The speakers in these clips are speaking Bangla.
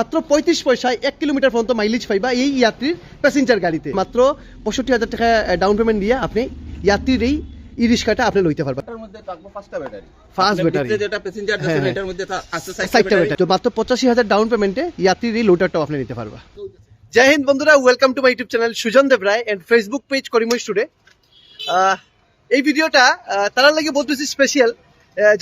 মাত্র পঁয়ত্রিশ পয়সায় এক কিলোমিটার পর্যন্ত মাইলেজ পাইবা এই যাত্রীর প্যাসেঞ্জার গাড়িতে। মাত্র পঁয়ষট্টি হাজার টাকা ডাউন পেমেন্ট দিয়ে আপনি যাত্রীর এই ই রিক্সাটা আপনি লইতে পারবেন। এটার মধ্যে থাকব পাঁচটা ব্যাটারি যেটা প্যাসেঞ্জার হ্যাঁ। এটার মধ্যে আছে সাইটটা তো মাত্র হাজার ডাউন পেমেন্টে যাত্রীর এই লোডারটাও আপনি নিতে পারবা। জয় হিন্দ বন্ধুরা welcome to my YouTube channel Sujan Deb Roy and Facebook page করিমই স্টুডে। এই ভিডিওটা তারা লাগে বহুত বেশি স্পেশাল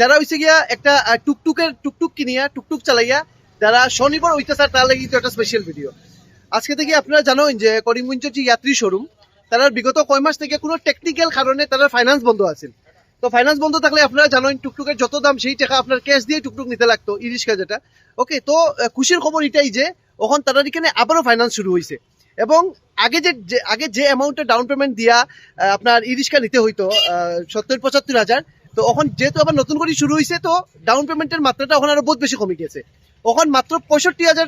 যারা হয়েছে গিয়া একটা টুকটুকের টুকটুক কিনিয়া টুকটুক চালাইয়া যারা স্বনির্ভর হইতে চায়, তার লাগি তো একটা স্পেশাল ভিডিও আজকে থেকে আপনারা জানেন যে করিমগঞ্জের যে যাত্রী শোরুম তারা বিগত কয় মাস থেকে কোনো টেকনিক্যাল কারণে তারা ফাইন্যান্স বন্ধ আছে তো ফাইন্যান্স বন্ধ থাকলে আপনারা জানেন টুকটুকের যত দাম, সেই টাকা আপনার ক্যাশ দিয়ে টুকটুক নিতে লাগতো ই রিক্সা যেটা ওকে তো খুশির খবর এটাই যে, ওখান তারা এখানে আবারও ফাইন্যান্স শুরু হয়েছে এবং আগে যে আগে যে অ্যামাউন্টে ডাউন পেমেন্ট দিয়া আপনার ই রিক্সা নিতে হইতো সত্তর, পঁচাত্তর হাজার, তো এখন যেহেতু আবার নতুন করে শুরু হয়েছে তো ডাউন পেমেন্টের মাত্রাটা ওখানে আরও বহুত বেশি কমে গেছে এখন মাত্র পঁয়ষট্টি হাজার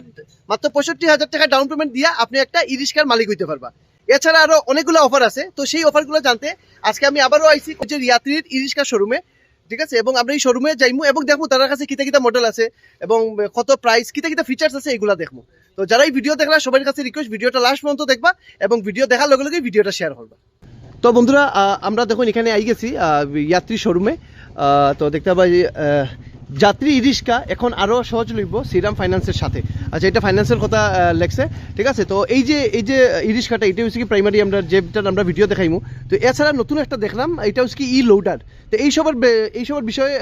মাত্র পঁয়ষট্টি হাজার টাকা ডাউন পেমেন্ট দিয়ে আপনি একটা ই রিক্সার মালিক হইতে পারবা। এছাড়া আরও অনেকগুলো অফার আছে তো সেই অফারগুলো জানতে আজকে আমি আবারও আইসি যে ইয়াত্রীর ই রিক্সা শোরুমে ঠিক আছে? এবং আমরা এই শোরুমে যাইমু এবং দেখব তার কাছে কিতা কিতা মডেল আছে এবং কত প্রাইস কিতা কিতা ফিচার্স আছে এগুলা দেখব তো যারা এই ভিডিও দেখলা সবার কাছে রিকোয়েস্ট ভিডিওটা লাস্ট পর্যন্ত দেখবা এবং ভিডিও দেখার লগে লগে ভিডিওটা শেয়ার করবা। তো বন্ধুরা আমরা দেখুন এখানে আই গেছি আহ, যাত্রী শোরুমে তো দেখতে পাই যাত্রী রিক্সা এখন আরও সহজলভ্য শ্রীরাম ফাইন্যান্সের সাথে। আচ্ছা এটা ফাইন্যান্সের কথা লেখছে। ঠিক আছে, তো এই যে এই যে ই রিক্সাটা এটা হচ্ছে কি প্রাইমারি আমরা যেটা আমরা ভিডিও দেখাইমু। তো এছাড়া নতুন একটা দেখলাম, এটা হচ্ছে কি ই লোডার তো এইসবের বে- এইসবের বিষয়ে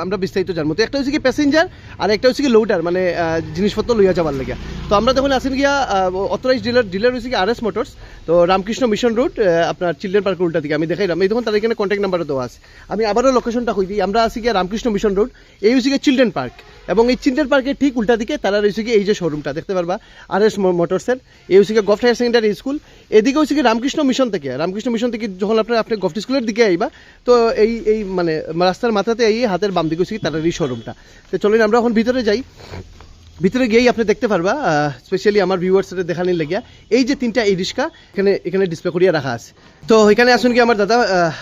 আমরা বিস্তারিত জানব। তো একটা হচ্ছে কি প্যাসেঞ্জার আর একটা হচ্ছে কি লোডার মানে জিনিসপত্র লইয়া যাবার লাগে। তো আমরা দেখুন আসেন গিয়া অথরাইজ ডিলার ডিলার হচ্ছে কি আর এস মোটরস তো রামকৃষ্ণ মিশন রোড আপনার চিলড্রেন পার্ক উল্টা দিকে। আমি দেখাইলাম। এই দেখুন তার এখানে কন্ট্যাক্ট নাম্বারও দেওয়া আছে। আমি আবারও লোকেশনটা কই দিই। আমরা আছি গিয়া রামকৃষ্ণ মিশন রোড এই হচ্ছে গিয়ে চিলড্রেন পার্ক। এবং এই চিলড্রেন পার্কের ঠিক উল্টা দিকে তারা রয়েছে গিয়ে এই যে শোরুমটা দেখতে পারবা? আর এস মোটরসের এই হচ্ছে গিয়ে গভ হায়ার সেকেন্ডারি স্কুল এদিকে হচ্ছে কি রামকৃষ্ণ মিশন থেকে। রামকৃষ্ণ মিশন থেকে যখন আপনার, আপনি গভ স্কুলের দিকে আইবা, তো এই এই মানে রাস্তার মাথাতে এই হাতের বাম দিকে হচ্ছে তারা এই শোরুমটা তো চলুন আমরা এখন ভিতরে যাই। ভিতরে গিয়েই আপনি দেখতে পারবা স্পেশালি আমার ভিউয়ার্সের দেখানোর লেগিয়া। এই যে তিনটা এই রিক্সা এখানে এখানে ডিসপ্লে করিয়া রাখা আছে। তো এখানে আসুন কি আমার দাদা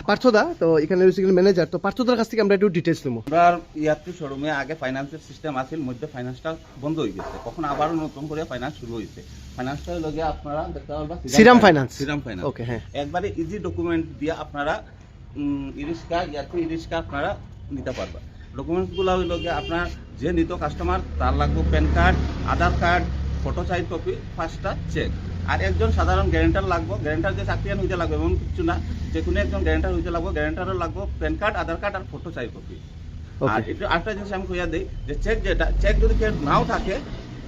পার্থদা তো এখানে ম্যানেজার তো পার্থদার কাছ থেকে আমরা একটু ডিটেলস নেব। আমরা ইয়াত্রী শোরুমে আগে ফাইন্যান্সের সিস্টেম আছিল মধ্যে ফাইন্যান্সটা বন্ধ হয়ে গেছে। কখন আবারও নতুন করে ফাইন্যান্স শুরু হয়েছে। ফাইন্যান্সটা লগে আপনারা দেখতে পারবা Shriram finance. Shriram finance okay হ্যাঁ। একবারে ইজি ডকুমেন্ট দিয়ে আপনারা ইরিস্কা ইয়াত্রী ইরিস্কা আপনারা নিতে পারবা। ডকুমেন্টসগুলো হইল গিয়ে আপনার যে নিত কাস্টমার তার লাগবে PAN card Aadhaar card photo size copy ফার্স্টটা check আর একজন সাধারণ গ্যারেন্টার লাগবে গ্যারেন্টার যে চাকরিয়ান হইতে লাগবে এমন কিছু না। যে কোনো একজন গ্যারেন্টার হইতে লাগবে গ্যারেন্টারও লাগবে প্যান কার্ড আধার কার্ড আর ফটো সাইজ কপি আর একটু আরেকটা জিনিস আমি কইয়া দিই যে চেক যেটা চেক যদি কেউ নাও থাকে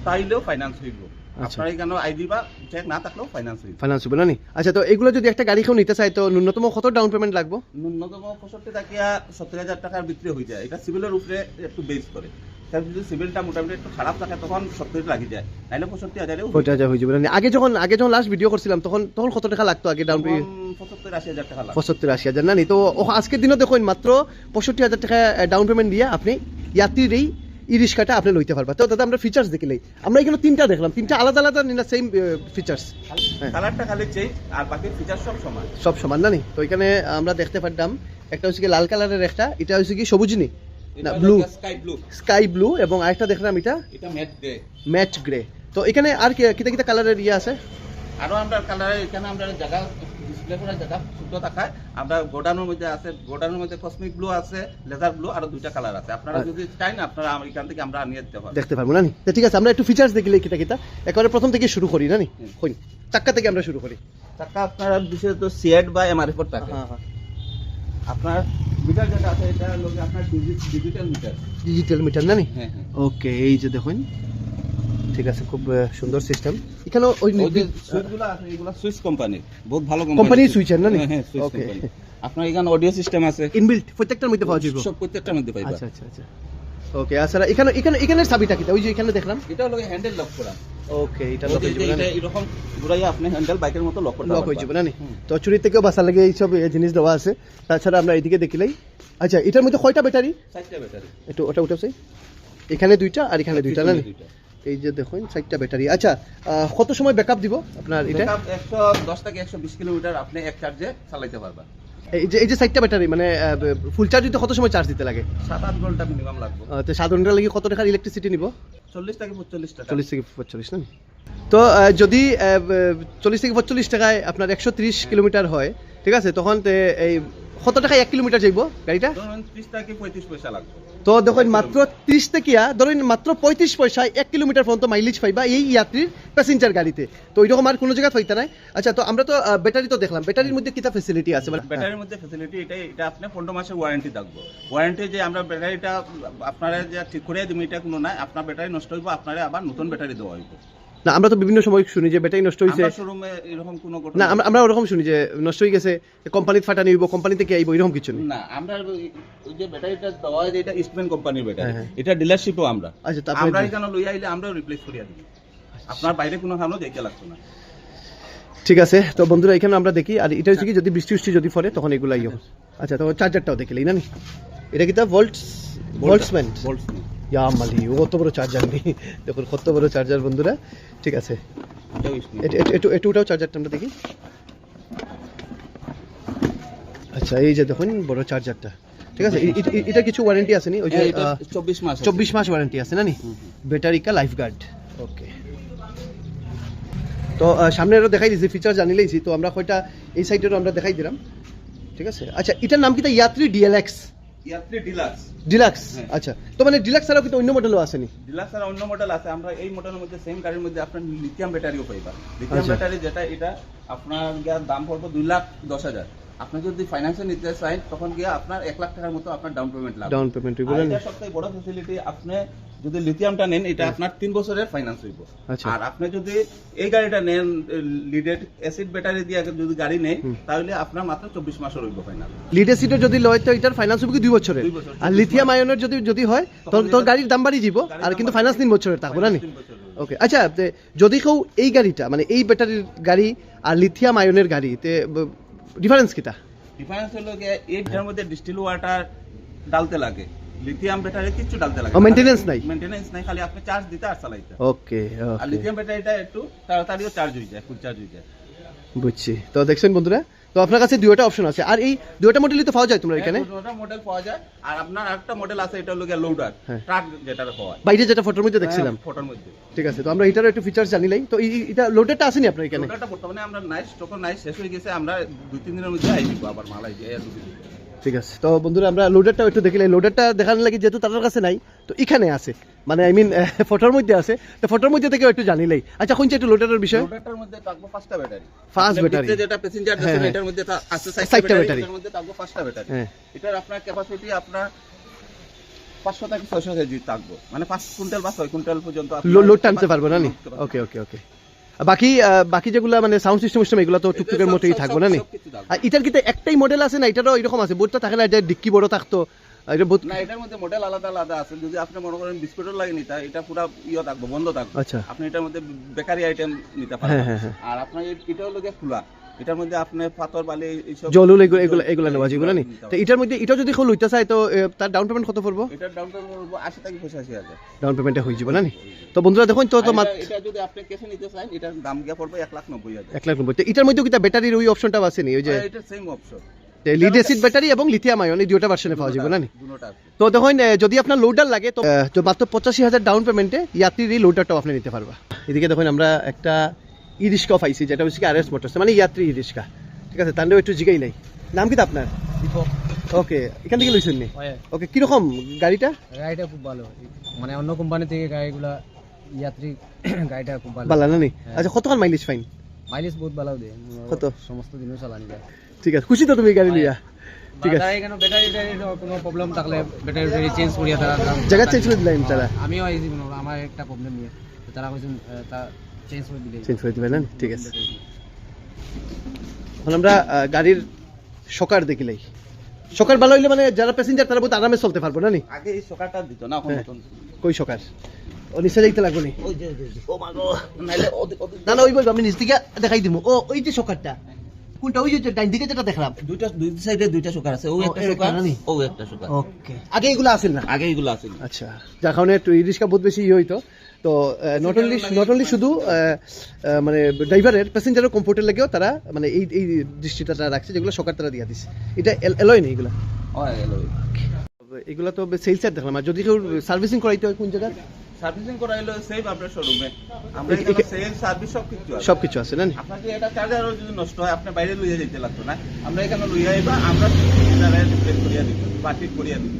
তাইলেও ফাইন্যান্স হইব। আচ্ছা। এখানে আইডি বা চেক না থাকলেও ফাইন্যান্স ফাইন্যান্স হবে না নি? আচ্ছা তো এগুলো যদি একটা গাড়ি কেউ নিতে চায় তো ন্যূনতম কত ডাউন পেমেন্ট লাগবে? ন্যূনতম পঁয়ষট্টি টাকা সত্তর হাজার টাকার বিক্রি হয়ে যায়। এটা সিভিলের উপরে একটু বেস করে। তার যদি সিভিলটা মোটামুটি একটু খারাপ থাকে তখন সত্তর লাগি যায়। নাইলে পঁয়ষট্টি হাজারেও যা হয়ে যাবে না আগে যখন আগে যখন লাস্ট ভিডিও করছিলাম তখন তখন কত টাকা লাগতো আগে ডাউন পেমেন্ট পঁচাত্তর আশি হাজার টাকা পঁচাত্তর আশি হাজার না তো আজকের দিনও দেখুন মাত্র পঁয়ষট্টি হাজার টাকা ডাউন পেমেন্ট দিয়ে আপনি যাত্রীর এই ই রিক্সাটা আপনি লইতে পারবা। তো দাদা আমরা ফিচার্স দেখিলেই আমরা এখানে তিনটা দেখলাম। তিনটা আলাদা আলাদা না সেম ফিচার্স হ্যাঁ। কালারটা খালি চেঞ্জ আর বাকি ফিচার সব সমান। সব সমান না নি? তো এখানে আমরা দেখতে পারতাম একটা হচ্ছে কি লাল কালারের একটা এটা হচ্ছে কি সবুজ নি? না blue sky blue sky blue এবং আরেকটা দেখলাম এটা এটা ম্যাট গ্রে ম্যাচ গ্রে তো এখানে আর কি কিতা কিতা কালারের ইয়ে আছে? আরও আমরা কালারে এখানে আমরা জায়গা ডিসপ্লে করার জায়গা থাকায় আমরা গোডানোর মধ্যে আছে গোডানোর মধ্যে কসমিক ব্লু আছে লেজার ব্লু আর দুইটা কালার আছে। আপনারা আচ্ছা। যদি চাই না আপনারা আমার এখান থেকে আমরা আনিয়ে দিতে পারব। দেখতে পারব না নি তো ঠিক আছে আমরা একটু ফিচার্স দেখিলে কিতা কিতা একেবারে প্রথম থেকে শুরু করি না নি। হইন। চাক্কা থেকে আমরা শুরু করি। টাকা আপনারা বিশেষত সিএড বা এমআরএফ থাকে। হ্যাঁ হ্যাঁ। আপনার মিটার যেটা আছে এটা গিয়ে আপনার ডিজিটাল মিটার ডিজিটাল মিটার না নি ওকে এই যে দেখুন ঠিক আছে খুব সুন্দর সিস্টেম এখানে ওই সুইচগুলো আছে এগুলো সুইচ কোম্পানির বহুত ভালো কোম্পানির সুইচের না হ্যাঁ সুইচ কোম্পানি। আপনার এখানে অডিও সিস্টেম আছে। ইনবিল্ট প্রত্যেকটার মধ্যে পাওয়া যাবে। সব প্রত্যেকটার মধ্যে পাইবা। আচ্ছা আচ্ছা আচ্ছা। ওকে আচ্ছা এখানে এখানে এখানের চাবিটা কিটা ওই যে এখানে দেখলাম। এটা হলো হ্যান্ডেল লক করা। ওকে এটা লক হয়ে যাবে এরকম ঘুরাইয়া আপনি হ্যান্ডেল বাইকের মতো লক করতে লক হয়ে যাবে না। তো চুরি থেকেও বাঁচার লাগে এইসব এ জিনিস দেওয়া আছে। তাছাড়া আমরা এইদিকে দেখিলাই আচ্ছা এটার মধ্যে কয়টা ব্যাটারি চারটা ব্যাটারি একটু ওটা উঠেছে এখানে দুইটা আর এখানে দুইটা না দুইটা। এই যে দেখুন চারটা ব্যাটারি আচ্ছা কত সময় ব্যাকআপ দিব আপনার এটা? Backup 110 থেকে 120 কিলোমিটার আপনি এক চার্জে চালাইতে পারবেন। এই যে এই যে চারটা ব্যাটারি মানে ফুল চার্জ দিতে কত সময় চার্জ দিতে লাগে? সাত আট ঘণ্টা মিনিমাম লাগবে। তো সাত ঘণ্টা লাগে কত টাকার ইলেকট্রিসিটি নিব? চল্লিশ থেকে পঁচল্লিশ টাকা। চল্লিশ থেকে পঁয়তাল্লিশ না? তো যদি চল্লিশ থেকে পঁয়তাল্লিশ টাকায় আপনার একশো ত্রিশ কিলোমিটার হয় ঠিক আছে? তখন এই কত টাকায় এক কিলোমিটার যাইব গাড়িটা? ত্রিশ থেকে পঁয়ত্রিশ পয়সা লাগবে। তো দেখুন, মাত্র ত্রিশ থেকে ধরেন, মাত্র পঁয়ত্রিশ পয়সায় এক কিলোমিটার পর্যন্ত মাইলেজ পাইবা এই যাত্রীর প্যাসেঞ্জার গাড়িতে। তো ওইরকম আর কোনো জায়গায় ফাইতে নাই। আচ্ছা তো আমরা তো ব্যাটারি তো দেখলাম। ব্যাটারির মধ্যে কিতা ফেসিলিটি আছে? মানে ব্যাটারির মধ্যে ফেসিলিটি এটা এটা আপনি পনেরো মাসের ওয়ারেন্টি থাকব। ওয়ারেন্টি যে আমরা ব্যাটারিটা আপনারা যে ঠিক করে দিবেন, এটা কোনো নাই। আপনার ব্যাটারি নষ্ট হইব, আপনারা আবার নতুন ব্যাটারি দেওয়া হইব। না আমরা তো বিভিন্ন সময় শুনি যে ব্যাটারি নষ্ট হয়েছে আমরা শোরুমে এরকম কোনো না আমরা আমরা ওরকম শুনি যে নষ্ট হয়ে গেছে কোম্পানিতে ফাটানি হইব কোম্পানি থেকে আইব এরকম কিছু নেই। না আমরা ওই- যে ব্যাটারিটা দেওয়া হয় এটা ইস্টম্যান কোম্পানির ব্যাটারি হ্যাঁ। এটা ডিলারশিপও আমরা। আচ্ছা আমরা তারপরে এখানে লই আইলে আমরাও রিপ্লেস করিয়া দিই। আপনার বাইরে কোনো কারণে দেখতে লাগতো না। ঠিক আছে তো বন্ধুরা এখানে আমরা দেখি আর এটা হচ্ছে কি যদি বৃষ্টি বৃষ্টি যদি পড়ে তখন এগুলো ইয়ে হয়। আচ্ছা তো চার্জারটাও দেখিলেই না এটা কি তা ভোল্টস ভোল্টসম্যান ভোল্টস ইয়া মালি ও কত বড় চার্জার নেই দেখুন কত বড় চার্জার বন্ধুরা। ঠিক আছে। এটাও ইস্টম্যান এট- এট- একটু একটুটাও চার্জারটা আমরা দেখি। আচ্ছা এই যে দেখুন বড় চার্জারটা ঠিক আছে এটা কিছু ওয়ারেন্টি আছে নি? ওই যে চব্বিশ মাস চব্বিশ মাস ওয়ারেন্টি আছে না লাইফ গার্ড ওকে তো সামনে দেখাই দিয়েছি ফিচার জানিলেইছি তো আমরা কয়টা এই সাইডেরও আমরা দেখাই দিলাম। ঠিক আছে। আচ্ছা এটার নাম কি তা? Yatri DLX Yatri deluxe. Deluxe? হ্যাঁ। আচ্ছা। তো মানে ডিলাক্স ছাড়াও কিন্তু অন্য মডেলও আসেনি? ডিলাক্স আর অন্য মডেল আছে। আমরা এই মডেলের মধ্যে সেম গাড়ির মধ্যে আপনার লিথিয়াম ব্যাটারিও পাইবা লিথিয়াম। ব্যাটারি যেটা এটা আপনার দাম পড়বে দুই লাখ দশ হাজার। আপনি যদি ফাইন্যান্সে নিতে চান তখন গিয়া আপনার এক লাখ টাকার মতো আপনার ডাউন পেমেন্ট লাগবে। ডাউন পেমেন্ট বলেন এটা সবথেকে বড় ফ্যাসিলিটি আপনি যদি লিথিয়ামটা নেন এটা আপনার তিন বছরের ফাইন্যান্স হইব। আচ্ছা। আর আপনি যদি এই গাড়িটা নেন লিডেড অ্যাসিড ব্যাটারি দিয়ে যদি গাড়ি নেন তাহলে আপনার মাত্র চব্বিশ মাসের হইব ফাইনাল লিড অ্যাসিডের যদি লয় তো এটার ফাইন্যান্স হবে কি দুই বছরের? আর লিথিয়াম আয়নের যদি যদি হয় তখন তো গাড়ির দাম বাড়ি যাব আর কিন্তু ফাইন্যান্স তিন বছরের থাকব না। ওকে আচ্ছা যদি কেউ এই গাড়িটা মানে এই ব্যাটারির গাড়ি আর লিথিয়াম আয়নের গাড়ি তে ডিফারেন্স কিটা? ডিফারেন্স হলো যে এইটার মধ্যে ডিস্টিল ওয়াটার ডালতে লাগে। লিথিয়াম ব্যাটারি কিছু ডালতে লাগে মেইনটেনেন্স নাই? মেইনটেনেন্স নাই খালি আপনি চার্জ দিতে আর চালাইতে। ওকে আর লিথিয়াম ব্যাটারিটা একটু তাড়াতাড়ি চার্জ হয়ে যায় ফুল চার্জ হয়ে যায়। বুঝছি। তো দেখছেন বন্ধুরা তো আপনার কাছে দুইটা অপশন আছে। আর এই দুইটা মডেলই তো পাওয়া যায় তোমরা এখানে? মডেল পাওয়া যায়। আর আপনার আরেকটা মডেল আছে এটা হলো গিয়ে লোডার হ্যাঁ। ট্রাক যেটা পাওয়া বাইরে যেটা ফটোর মধ্যে দেখছিলাম। ফটোর মধ্যে। ঠিক আছে তো আমরা এটারও একটু ফিচারস জানি লাই তো এই- এটা লোডারটা আসেনি আপনার এখানে? লোডারটা বর্তমানে আমরা নাই স্টক নাই শেষ হয়ে গেছে আমরা দুই তিন দিনের মধ্যে আই দিব আবার মাল আই দিয়ে ঠিক আছে। তো বন্ধুরা আমরা লোডারটাও একটু দেখিলাই লোডারটা দেখানোর লাগে যেহেতু তাদের কাছে নাই তো এখানে আছে। মানে আই মিন ফটোর মধ্যে আছে। তো ফটোর মধ্যে থেকেও একটু জানিলাই আচ্ছা কোনটা একটু লোডারের বিষয়। লোডারটার মধ্যে থাকব পাঁচটা ব্যাটারি Fast battery। যেটা প্যাসেঞ্জার হ্যাঁ, হ্যাঁ। এটার মধ্যে আছে সাইডটা ব্যাটারি এটার মধ্যে থাকব পাঁচটা ব্যাটারি হ্যাঁ। এটার আপনার ক্যাপাসিটি আপনার পাঁচশো থেকে ছয়শো কেজি থাকব। মানে পাঁচ কুইন্টাল বা ছয় কুইন্টাল পর্যন্ত লোড টানতে পারব না নি? ওকে ওকে ওকে বাকি বাকি যেগুলো মানে সাউন্ড সিস্টেম সিস্টেম এগুলো তো টুকটুকের মতোই থাকবে না আর এটার কিন্তু একটাই মডেল আছে না? এটারও এরকম আছে বোর্ডটা থাকে না এটা ডিক্কি বড় থাকতো। এটা বোধ না এটার মধ্যে মডেল আলাদা আলাদা আছে। যদি আপনি মনে করেন লাগে নিতে এটা পুরো ইয়ে থাকব বন্ধ থাকবে। আচ্ছা। আপনি এটার মধ্যে বেকারি আইটেম নিতে হ্যাঁ, পারেন হ্যাঁ, হ্যাঁ। আর আপনার এটাও এটা হলো গিয়ে খোলা। এটার মধ্যে আপনি পাথর বালি এইসব জলুল এগুলো এগুলো এগুলো নেওয়া যেগুলো নি তো এটার মধ্যে এটা যদি লইতে চায় তো তার ডাউন পেমেন্ট কত পড়ব? এটার দাম তো বলব আশি থেকে পঁচাশি হাজার। ডাউন পেমেন্টে হয়ে যাবে না নি? তো বন্ধুরা দেখুন তো তো এটা- যদি আপনি কেসে নিতে চান এটার দাম গিয়ে পড়বে এক লাখ নব্বই হাজার। এক লাখ নব্বই। তো এটার মধ্যে কিন্তু ব্যাটারির ওই অপশনটা আছে নি? ওই যে এটা same option lead acid battery এবং লিথিয়াম আয়ন এই দুটো ভার্সনে পাওয়া যাবে না তো দেখুন যদি আপনার লোডার লাগে তো তো মাত্র পঁচাশি হাজার ডাউন পেমেন্টে ইয়াত্রীর এই লোডারটাও আপনি নিতে পারবা। এদিকে দেখুন আমরা একটা ই রিক্সা পাইছি যেটা হচ্ছে কি আর এস মোটরস মানে ইয়াত্রী ই রিক্সা ঠিক আছে তান্ডেও একটু জিগাই নাই। নাম কি আপনার ওকে এখান থেকে লইছেন নি? ওকে কীরকম গাড়িটা? গাড়িটা খুব ভালো মানে অন্য কোম্পানি থেকে গাড়িগুলা যাত্রী গাড়িটা খুব ভালো ভালো না নি? হ্যাঁ। আচ্ছা কতক্ষণ মাইলেজ ফাইন মাইলেজ বহুত ভালো দেয় কত? সমস্ত দিনও চালানি যায়। ঠিক আছে খুশি তো তুমি গাড়ি লিয়া ঠিক আছে। এখানে ব্যাটারি ট্যাটারি কোনো প্রবলেম থাকলে ব্যাটারি ট্যাটারি চেঞ্জ করিয়া তারা জায়গা চেঞ্জ করে দিলাম তারা আমিও আইছি করো, আমার একটা প্রবলেম নিয়ে তো তারা কইছেন তা চেঞ্জ করে দিবেন না? ঠিক আছে। এখন আমরা গাড়ির সকার দেখিলাই সকার ভালো হইলে মানে যারা প্যাসেঞ্জার তারা বহুত আরামে চলতে পারব না নি? আগে এই সকারটা দিত না এখন হ্যাঁ। নতুন। কই সকার? ও নিচে যাইতে লাগবো নি? না না ওই আমি নিচ দিকে দেখাই দিব ও ওই যে সকারটা। কোনটা? ওই যে ডাইন দিকে যেটা দেখলাম। দুইটা দুই সাইডে দুইটা সুকার আছে। ও ও, একটা সুকার? ও একটা সুকার ওকে। আগে এগুলো আসেন না? আগে এগুলো আছে আচ্ছা যার কারণে একটু ই বহুত বেশি ইয়ে হইতো। তো নট অনলি নট অনলি শুধু মানে ড্রাইভারের প্যাসেঞ্জারের কমফোর্টের লাগেও তারা মানে এই এই দৃষ্টিটা তারা রাখছে যেগুলো সকার তারা দিয়া দিছে। এটা এলয় নেই এগুলা? এগুলো তো সেলস দেখলাম। আর যদি কেউ সার্ভিসিং করাইতে হয় কোন জায়গায়? সার্ভিসিং করা হলো সেভ আপনার শোরুমে আমরা এখানে সেল সার্ভিস সব কিছু আছে। সবকিছু আছে না এটা চার্জারও যদি নষ্ট হয় আপনি বাইরে লইয়া যেতে লাগতো না। আমরা এখানে লইয়া আইবা আমরা রিপ্লেস করিয়া দিব বা করিয়া দিব।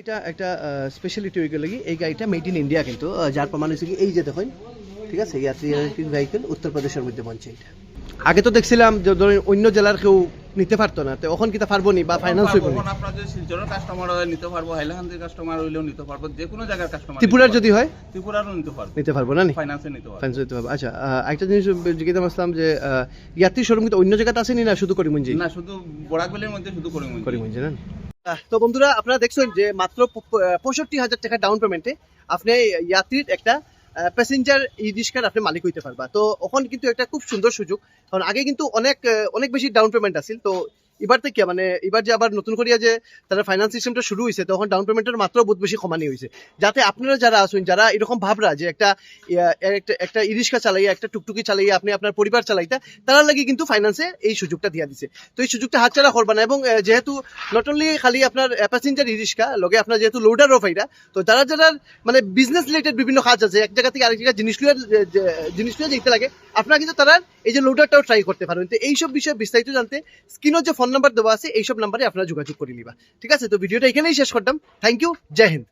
এটা একটা স্পেশালিটি হয়ে গেল কি এই গাড়িটা মেড ইন ইন্ডিয়া কিন্তু যার প্রমাণ হয়েছে কি এই যে দেখুন ঠিক আছে ইয়াত্রী ভেহিকেল উত্তরপ্রদেশের মধ্যে বনছে এটা আগে তো দেখছিলাম যে ধরেন অন্য জেলার কেউ নিতে পারতো না তো এখন কিতা পারব নি বা ফাইন্যান্স হইব নি? আপনার যদি শিলচরের কাস্টমার হয় নিতে পারব হাইলাকান্দির কাস্টমার হইলেও নিতে পারব যে কোনো জায়গার কাস্টমার ত্রিপুরার যদি হয়? ত্রিপুরারও নিতে পারব। নিতে পারব না নি? ফাইন্যান্সে নিতে পারব। ফাইন্যান্স নিতে পারব। আচ্ছা একটা জিনিস জিজ্ঞাসা আসলাম যে আহ, ইয়াত্রী শোরুম কিন্তু অন্য জায়গাতে আসেনি না শুধু করিমগঞ্জে? না শুধু বরাকবেলের মধ্যে শুধু করে করিমগঞ্জে না তো বন্ধুরা আপনারা দেখছেন যে মাত্র পঁয়ষট্টি হাজার টাকা ডাউন পেমেন্টে আপনি ইয়াত্রীর একটা প্যাসেঞ্জার ই রিক্সার আপনি মালিক হইতে পারবা। তো ওখানে কিন্তু একটা খুব সুন্দর সুযোগ। কারণ আগে কিন্তু অনেক অনেক বেশি ডাউন পেমেন্ট আছিল। তো এবার থেকে মানে এবার যে আবার নতুন করিয়া যে তারা ফাইন্যান্স সিস্টেমটা শুরু হয়েছে তখন ডাউন পেমেন্টের মাত্র বহুত বেশি কমানি হয়েছে যাতে আপনারা যারা আছেন, যারা এরকম ভাবরা যে একটা একটা একটা ই রিক্সা চালাইয়া, একটা টুকটুকি চালাইয়া আপনি আপনার পরিবার চালাইতা, তারা লাগি কিন্তু ফাইন্যান্সে এই সুযোগটা দিয়া দিছে। তো এই সুযোগটা হাতছাড়া করবা না এবং যেহেতু নট অনলি খালি আপনার প্যাসেঞ্জার ই রিক্সা লগে আপনার যেহেতু লোডার অফ এটা তো যারা যারা মানে বিজনেস রিলেটেড বিভিন্ন কাজ আছে, এক জায়গা থেকে আরেক জায়গায় জিনিস লিয়ে জিনিস লিয়ে যেতে লাগে, আপনারা কিন্তু তারা এই যে লোডারটাও ট্রাই করতে পারেন। তো এইসব বিষয়ে বিস্তারিত জানতে স্ক্রিনের যে ফোন নাম্বার দেওয়া আছে, এইসব নাম্বারে আপনারা যোগাযোগ করে নিবা। ঠিক আছে? তো ভিডিওটা এখানেই শেষ করতাম। থ্যাংক ইউ জয় হিন্দ।